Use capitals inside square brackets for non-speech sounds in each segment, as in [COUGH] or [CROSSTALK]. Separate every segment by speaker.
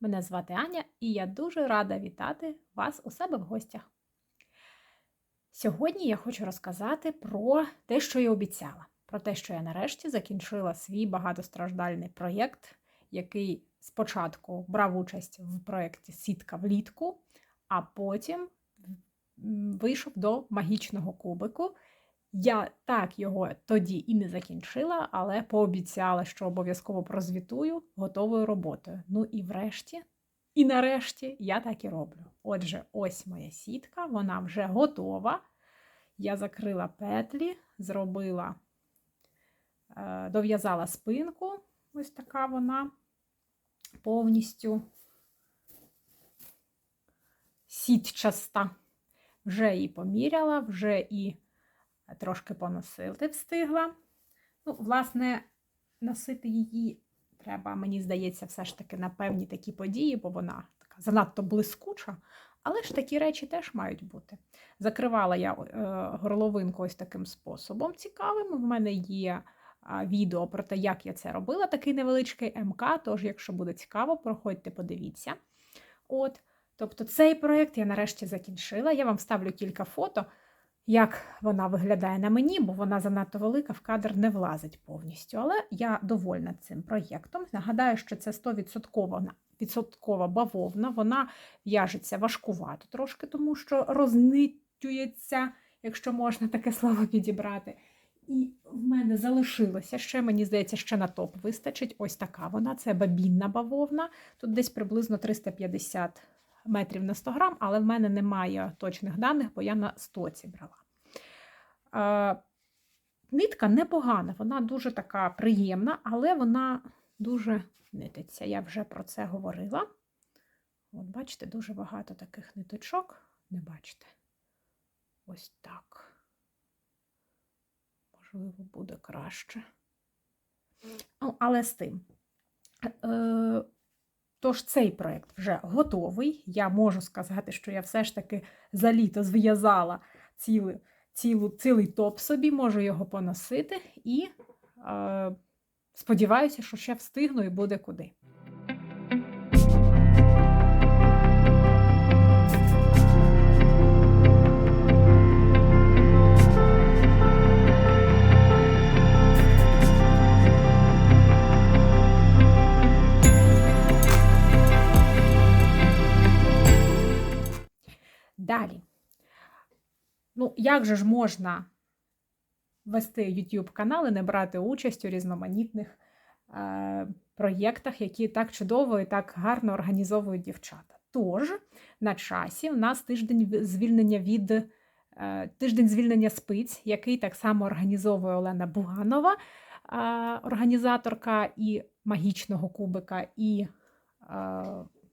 Speaker 1: Мене звати Аня, і я дуже рада вітати вас у себе в гостях. Сьогодні я хочу розказати про те, що я обіцяла, про те, що я нарешті закінчила свій багатостраждальний проєкт, який спочатку брав участь в проєкті Сітка влітку, а потім вийшов до магічного кубику. Я так його тоді і не закінчила, але пообіцяла, що обов'язково прозвітую готовою роботою. Ну і врешті, і нарешті я так і роблю. Отже, ось моя сітка, вона вже готова. Я закрила петлі, зробила, е, дов'язала спинку, ось така вона повністю сітчаста. Вже її поміряла, вже і трошки поносити встигла. Ну, власне, носити її треба, мені здається, все ж таки на певні такі події, бо вона така занадто блискуча. Але ж такі речі теж мають бути. Закривала я е, горловинку ось таким способом цікавим. В мене є відео про те, як я це робила, такий невеличкий МК. Тож, якщо буде цікаво, проходьте, подивіться. От, Тобто цей проєкт я нарешті закінчила. Я вам ставлю кілька фото, як вона виглядає на мені, бо вона занадто велика, в кадр не влазить повністю. Але я довольна цим проєктом. Нагадаю, що це 100% відсоткова бавовна, вона в'яжеться важкувато трошки, тому що рознитюється, якщо можна таке слово підібрати. І в мене залишилося ще, мені здається, ще на топ вистачить. Ось така вона. Це бабінна бавовна. Тут десь приблизно 350 метрів на 100 грам, але в мене немає точних даних, бо я на стоці брала. Е, нитка непогана, вона дуже така приємна, але вона дуже нититься. Я вже про це говорила. От, бачите, дуже багато таких ниточок. Не бачите? Ось так. Можливо, буде краще. Ну, але з тим. Тож цей проєкт вже готовий. Я можу сказати, що я все ж таки за літо зв'язала цілий, цілий топ собі, можу його поносити і е, сподіваюся, що ще встигну і буде куди. Ну, як же ж можна вести YouTube канал і не брати участь у різноманітних е, проєктах, які так чудово і так гарно організовують дівчата? Тож, на часі у нас тиждень звільнення від е, тиждень звільнення спиць, який так само організовує Олена Буганова, е, організаторка і магічного кубика, і е,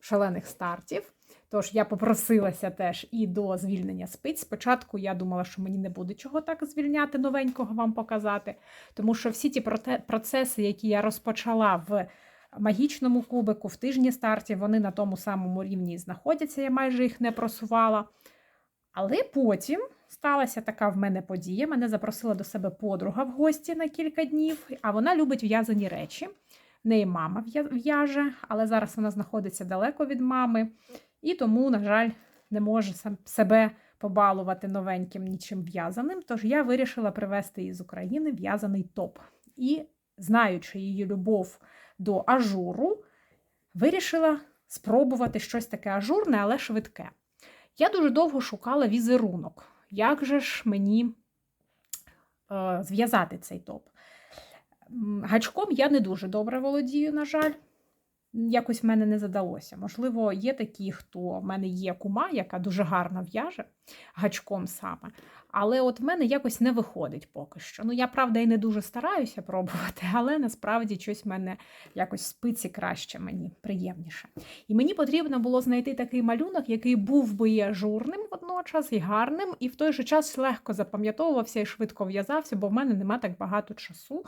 Speaker 1: шалених стартів. Тож я попросилася теж і до звільнення спиць. Спочатку я думала, що мені не буде чого так звільняти, новенького вам показати, тому що всі ті процеси, які я розпочала в магічному кубику, в тижні стартів, вони на тому самому рівні знаходяться, я майже їх не просувала. Але потім сталася така в мене подія. Мене запросила до себе подруга в гості на кілька днів, а вона любить в'язані речі. В неї мама в'яже, але зараз вона знаходиться далеко від мами. І тому, на жаль, не може себе побалувати новеньким нічим в'язаним. Тож я вирішила привезти із України в'язаний топ. І, знаючи її любов до ажуру, вирішила спробувати щось таке ажурне, але швидке. Я дуже довго шукала візерунок. Як же ж мені е, зв'язати цей топ? Гачком я не дуже добре володію, на жаль якось в мене не задалося. Можливо, є такі, хто в мене є кума, яка дуже гарно в'яже гачком саме. Але от в мене якось не виходить поки що. Ну, я, правда, і не дуже стараюся пробувати, [LAUGHS] але насправді щось в мене якось спиці краще, мені приємніше. І мені потрібно було знайти такий малюнок, який був би і ажурним водночас, і гарним, і в той же час легко запам'ятовувався і швидко в'язався, бо в мене нема так багато часу.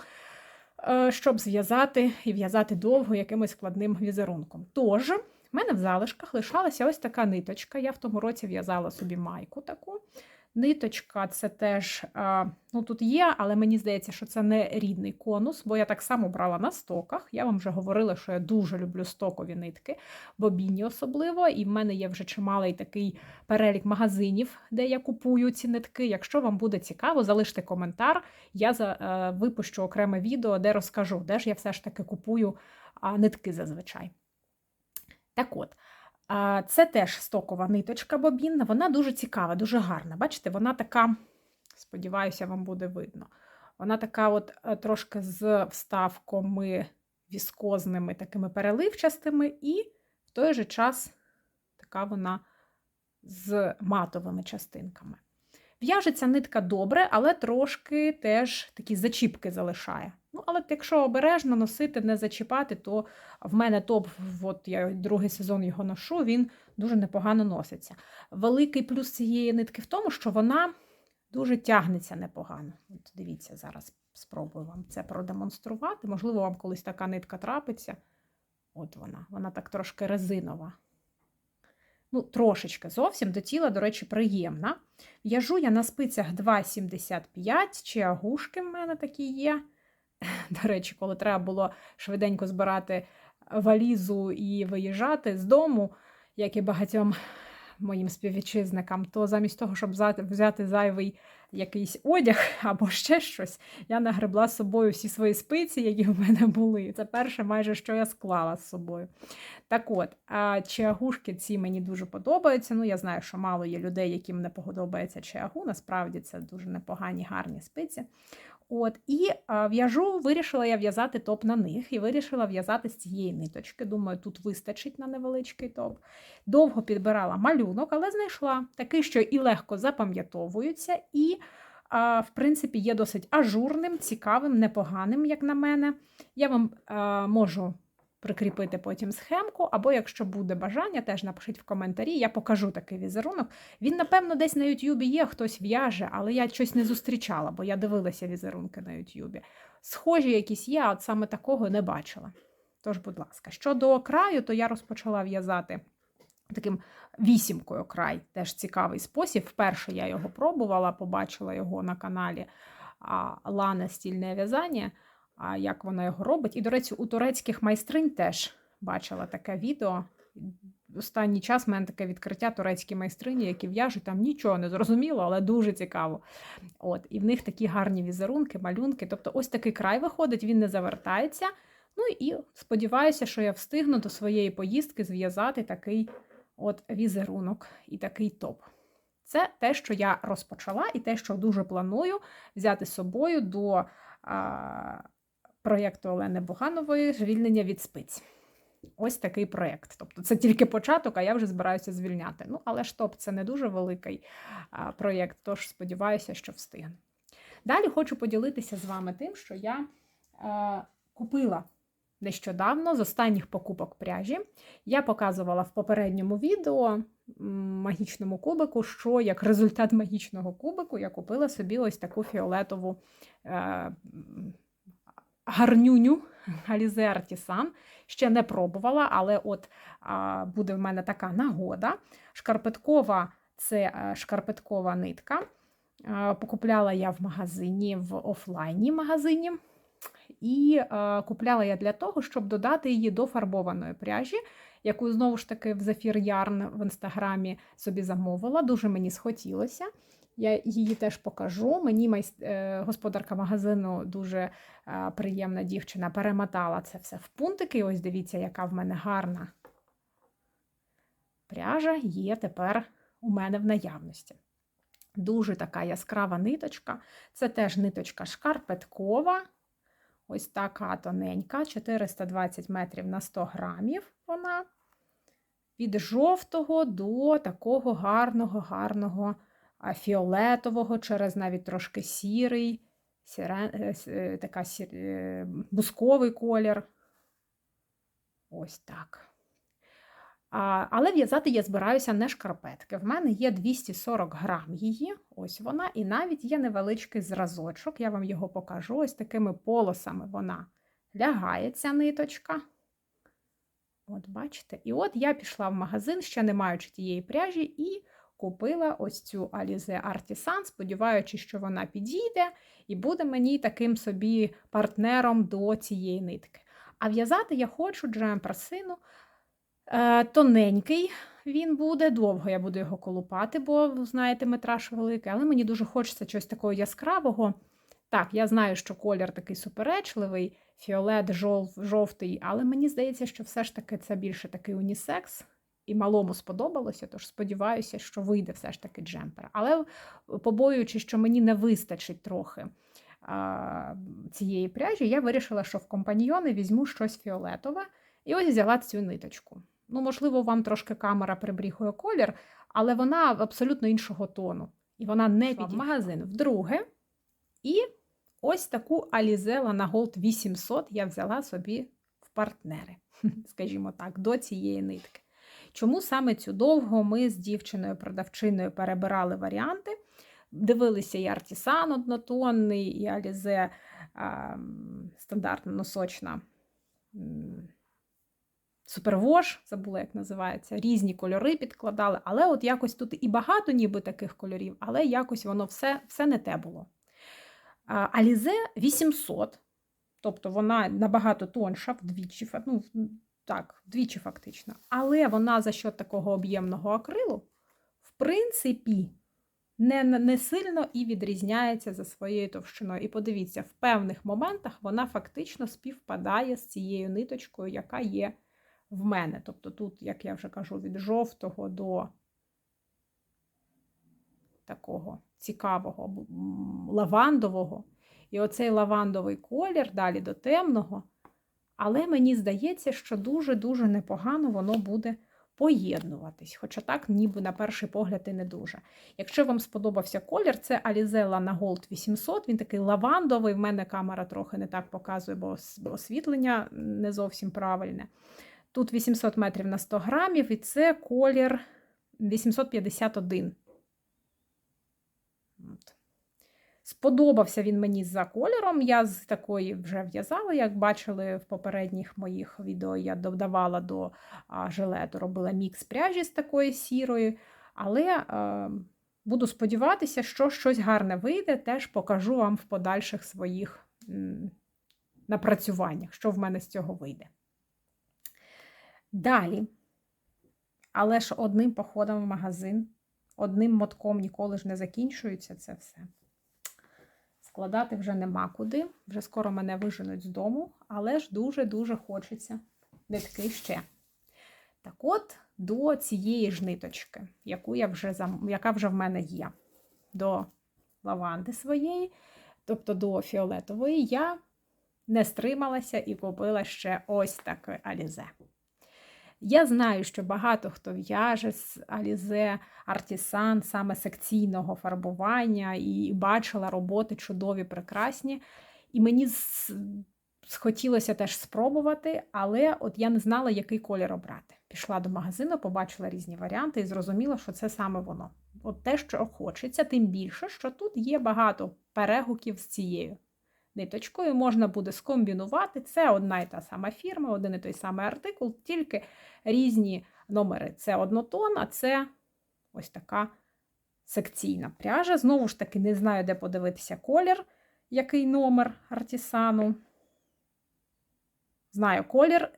Speaker 1: Е, щоб зв'язати і в'язати довго якимось складним візерунком. Тож, в мене в залишках лишалася ось така ниточка. Я в тому році в'язала собі майку таку. Ниточка це теж, ну тут є, але мені здається, що це не рідний конус, бо я так само брала на стоках. Я вам вже говорила, що я дуже люблю стокові нитки, бобінні особливо. І в мене є вже чималий такий перелік магазинів, де я купую ці нитки. Якщо вам буде цікаво, залиште коментар. Я за, е, випущу окреме відео, де розкажу, де ж я все ж таки купую нитки зазвичай. Так от. Це теж стокова ниточка бобінна, вона дуже цікава, дуже гарна. Бачите, вона така, сподіваюся, вам буде видно. Вона така от е, трошки з вставками віскозними, такими переливчастими, і в той же час така вона з матовими частинками. В'яжеться нитка добре, але трошки теж такі зачіпки залишає. Але якщо обережно носити, не зачіпати, то в мене топ, от я другий сезон його ношу, він дуже непогано носиться. Великий плюс цієї нитки в тому, що вона дуже тягнеться непогано. От Дивіться, зараз спробую вам це продемонструвати. Можливо, вам колись така нитка трапиться. От вона, вона так трошки резинова. Ну, трошечки зовсім до тіла, до речі, приємна. В'яжу я на спицях 2,75 чи агушки в мене такі є. [LAUGHS] До речі, коли треба було швиденько збирати валізу і виїжджати з дому, як і багатьом моїм співвітчизникам, то замість того, щоб взяти зайвий якийсь одяг [LAUGHS] або ще щось, я нагребла з собою всі свої спиці, які в мене були. Це перше, майже що я склала з собою. Так от, а чиагушки ці мені дуже подобаються. Ну, я знаю, що мало є людей, яким не подобається чиагу. Насправді це дуже непогані, гарні спиці. От, І в'яжу, вирішила я в'язати топ на них і вирішила в'язати з цієї ниточки. Думаю, тут вистачить на невеличкий топ. Довго підбирала малюнок, але знайшла такий, що і легко запам'ятовується, і, в принципі, є досить ажурним, цікавим, непоганим, як на мене. Я вам можу прикріпити потім схемку, або, якщо буде бажання, теж напишіть в коментарі, я покажу такий візерунок. Він, напевно, десь на Ютубі є, хтось в'яже, але я щось не зустрічала, бо я дивилася візерунки на Ютубі. Схожі якісь є, а от саме такого не бачила. Тож, будь ласка, щодо краю, то я розпочала в'язати таким вісімкою край, теж цікавий спосіб. Вперше я його пробувала, побачила його на каналі Лана Стільне в'язання як вона його робить. І, до речі, у турецьких майстринь теж бачила таке відео. Останній час в мене таке відкриття турецькі майстрині, які в'яжуть, там нічого не зрозуміло, але дуже цікаво. От, І в них такі гарні візерунки, малюнки. Тобто, ось такий край виходить, він не завертається. Ну і сподіваюся, що я встигну до своєї поїздки зв'язати такий от візерунок і такий топ. Це те, що я розпочала, і те, що дуже планую взяти з собою до а, проєкту Олени Буганової Звільнення від спиць. Ось такий проєкт. Тобто це тільки початок, а я вже збираюся звільняти. Ну, але ж топ, це не дуже великий проєкт, тож сподіваюся, що встигну. Далі хочу поділитися з вами тим, що я е, купила нещодавно з останніх покупок пряжі. Я показувала в попередньому відео магічному кубику, що як результат магічного кубику я купила собі ось таку фіолетову. Е, гарнюню Галізе Артісан. Ще не пробувала, але от а, буде в мене така нагода. Шкарпеткова це е, шкарпеткова нитка. А, покупляла я в магазині, в офлайні магазині. І а, е, купляла я для того, щоб додати її до фарбованої пряжі, яку знову ж таки в Zafir Yarn в інстаграмі собі замовила. Дуже мені схотілося. Я її теж покажу. Мені майст... Е, господарка магазину дуже е, приємна дівчина перемотала це все в пунктики. Ось дивіться, яка в мене гарна пряжа є тепер у мене в наявності. Дуже така яскрава ниточка. Це теж ниточка шкарпеткова. Ось така тоненька, 420 метрів на 100 грамів вона. Від жовтого до такого гарного, гарного фіолетового, через навіть трошки сірий, сірен, е, така сір, е, бусковий колір. Ось так. А, Але в'язати я збираюся не шкарпетки. В мене є 240 грам її, ось вона, і навіть є невеличкий зразочок, я вам його покажу. Ось такими полосами вона лягає, ця ниточка. От, бачите? І от я пішла в магазин, ще не маючи тієї пряжі, і купила ось цю Alize Artisan, сподіваючись, що вона підійде і буде мені таким собі партнером до цієї нитки. А в'язати я хочу джемпер сину е, тоненький. Він буде довго, я буду його колупати, бо, знаєте, метраж великий, але мені дуже хочеться чогось такого яскравого. Так, я знаю, що колір такий суперечливий, фіолет, жов, жовтий, але мені здається, що все ж таки це більше такий унісекс, і малому сподобалося, тож сподіваюся, що вийде все ж таки джемпер. Але побоюючись, що мені не вистачить трохи а, цієї пряжі, я вирішила, що в компаньйони візьму щось фіолетове, і ось взяла цю ниточку. Ну, можливо, вам трошки камера прибріхує колір, але вона абсолютно іншого тону. І вона не підійшла в магазин. Вдруге. І ось таку Alize на Gold 800 я взяла собі в партнери, [LAUGHS] скажімо так, до цієї нитки. Чому саме цю довго ми з дівчиною-продавчиною перебирали варіанти? Дивилися і Артісан однотонний, і Alize стандартна носочна. Супервош, забула, як називається, різні кольори підкладали, але от якось тут і багато ніби таких кольорів, але якось воно все все не те було. Алізе 800, тобто вона набагато тонша, вдвічі, ну, так, вдвічі фактично. Але вона за счет такого об'ємного акрилу, в принципі, не не сильно і відрізняється за своєю товщиною. І подивіться, в певних моментах вона фактично співпадає з цією ниточкою, яка є в мене. Тобто тут, як я вже кажу, від жовтого до такого цікавого лавандового. І оцей лавандовий колір далі до темного. Але мені здається, що дуже-дуже непогано воно буде поєднуватись. Хоча так, ніби на перший погляд і не дуже. Якщо вам сподобався колір, це Alizella на Gold 800, він такий лавандовий. В мене камера трохи не так показує, бо освітлення не зовсім правильне. Тут 800 метрів на 100 грамів, і це колір 851. От. Сподобався він мені за кольором. Я з такої вже в'язала, як бачили в попередніх моїх відео, я додавала до жилету, робила мікс пряжі з такої сірої. Але е, буду сподіватися, що щось гарне вийде, теж покажу вам в подальших своїх м, напрацюваннях, що в мене з цього вийде. Далі, але ж одним походом в магазин, одним мотком ніколи ж не закінчується це все. Складати вже нема куди, вже скоро мене виженуть з дому, але ж дуже-дуже хочеться нитки ще. Так от, до цієї ж ниточки, яку я вже, яка вже в мене є, до лаванди своєї, тобто до фіолетової, я не стрималася і купила ще ось таке алізе. Я знаю, що багато хто в'яже з Алізе Артісан саме секційного фарбування і бачила роботи чудові, прекрасні. І мені схотілося теж спробувати, але от я не знала, який колір обрати. Пішла до магазину, побачила різні варіанти і зрозуміла, що це саме воно. От те, що хочеться, тим більше, що тут є багато перегуків з цією ниточкою можна буде скомбінувати. Це одна і та сама фірма, один і той самий артикул, тільки різні номери. Це однотон, а це ось така секційна пряжа. Знову ж таки, не знаю, де подивитися колір, який номер артісану. Знаю, колір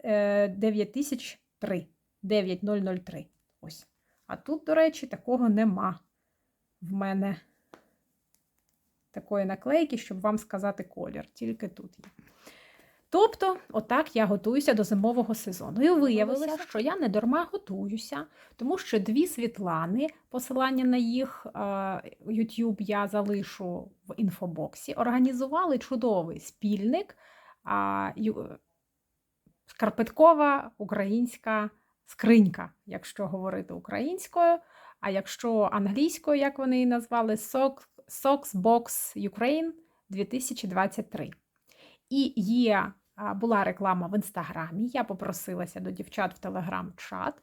Speaker 1: 9003. Е, 9003. Ось. А тут, до речі, такого нема в мене такої наклейки, щоб вам сказати колір. Тільки тут є. Тобто, отак я готуюся до зимового сезону. І виявилося, що я не дарма готуюся, тому що дві Світлани, посилання на їх YouTube я залишу в інфобоксі, організували чудовий спільник Скарпеткова українська скринька, якщо говорити українською. А якщо англійською, як вони її назвали, Socksbox Ukraine 2023. І є, була реклама в інстаграмі. Я попросилася до дівчат в телеграм-чат.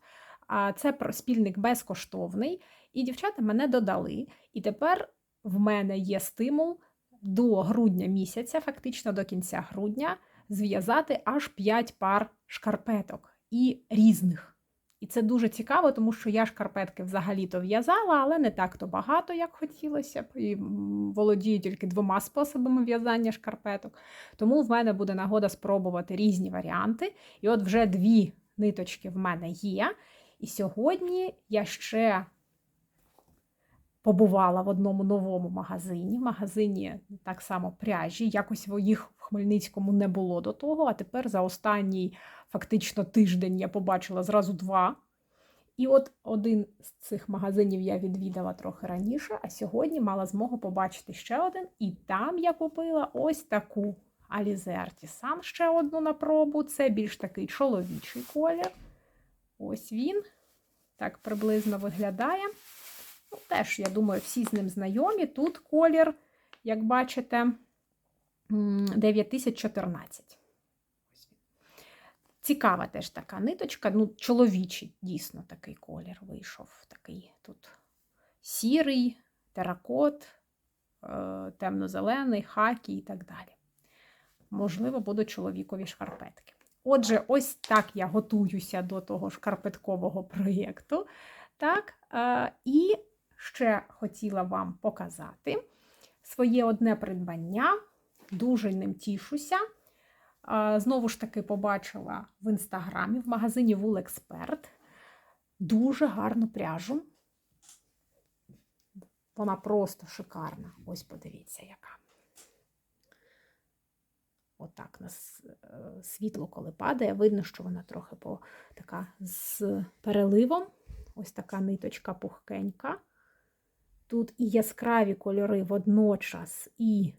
Speaker 1: Це спільник безкоштовний. І дівчата мене додали. І тепер в мене є стимул до грудня місяця, фактично до кінця грудня, зв'язати аж 5 пар шкарпеток і різних. І це дуже цікаво, тому що я шкарпетки взагалі-то в'язала, але не так-то багато, як хотілося б. І володію тільки двома способами в'язання шкарпеток. Тому в мене буде нагода спробувати різні варіанти. І от вже дві ниточки в мене є. І сьогодні я ще побувала в одному новому магазині. Магазині так само пряжі. Якось їх в Хмельницькому не було до того, а тепер за останній фактично тиждень я побачила зразу два. І от один з цих магазинів я відвідала трохи раніше, а сьогодні мала змогу побачити ще один. І там я купила ось таку Alize Artisan, ще одну на пробу. Це більш такий чоловічий колір. Ось він. Так приблизно виглядає. Ну, теж, я думаю, всі з ним знайомі. Тут колір, як бачите, 9014. Цікава теж така ниточка. Ну, чоловічий, дійсно, такий колір вийшов. Такий тут сірий, теракот, е, темно-зелений, хакі і так далі. Можливо, будуть чоловікові шкарпетки. Отже, ось так я готуюся до того шкарпеткового проєкту. Так, е, і ще хотіла вам показати своє одне придбання. Дуже ним тішуся. Знову ж таки, побачила в інстаграмі в магазині Вулексперт дуже гарну пряжу. Вона просто шикарна. Ось подивіться, яка. Отак на е, світло, коли падає, видно, що вона трохи по, така з переливом. Ось така ниточка пухкенька. Тут і яскраві кольори водночас, і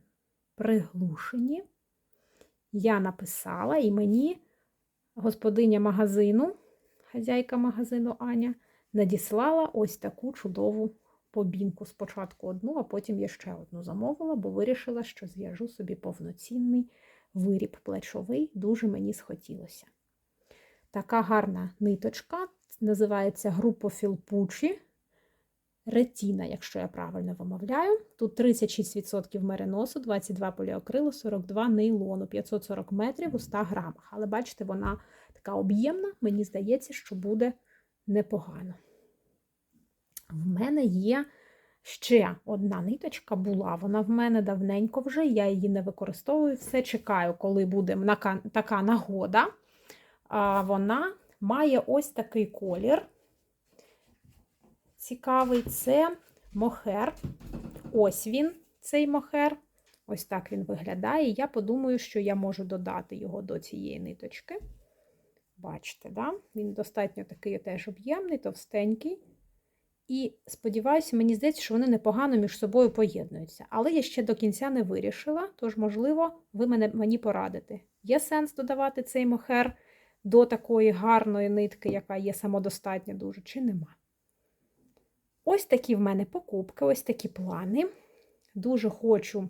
Speaker 1: приглушені. Я написала, і мені господиня магазину, хазяйка магазину Аня, надіслала ось таку чудову побінку. Спочатку одну, а потім я ще одну замовила, бо вирішила, що зв'яжу собі повноцінний виріб плечовий, дуже мені схотілося. Така гарна ниточка, називається Групофіл Пучі. Ретіна, якщо я правильно вимовляю. Тут 36% мериносу, 22 поліакрилу, 42 нейлону, 540 метрів у 100 грамах. Але бачите, вона така об'ємна, мені здається, що буде непогано. В мене є ще одна ниточка була. Вона в мене давненько вже, я її не використовую. Все чекаю, коли буде така нагода. А, Вона має ось такий колір. Цікавий це мохер. Ось він, цей мохер. Ось так він виглядає. Я подумаю, що я можу додати його до цієї ниточки. Бачите, да? він достатньо такий теж об'ємний, товстенький. І сподіваюся, мені здається, що вони непогано між собою поєднуються. Але я ще до кінця не вирішила, тож, можливо, ви мене, мені порадите. Є сенс додавати цей мохер до такої гарної нитки, яка є самодостатня дуже, чи нема. Ось такі в мене покупки, ось такі плани. Дуже хочу,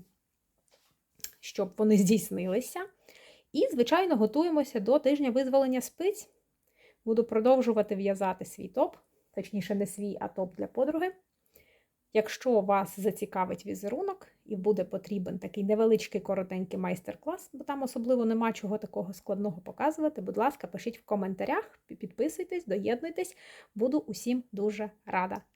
Speaker 1: щоб вони здійснилися. І, звичайно, готуємося до тижня визволення спиць. Буду продовжувати в'язати свій топ, точніше, не свій, а топ для подруги. Якщо вас зацікавить візерунок і буде потрібен такий невеличкий коротенький майстер-клас, бо там особливо нема чого такого складного показувати, будь ласка, пишіть в коментарях, підписуйтесь, доєднуйтесь. Буду усім дуже рада.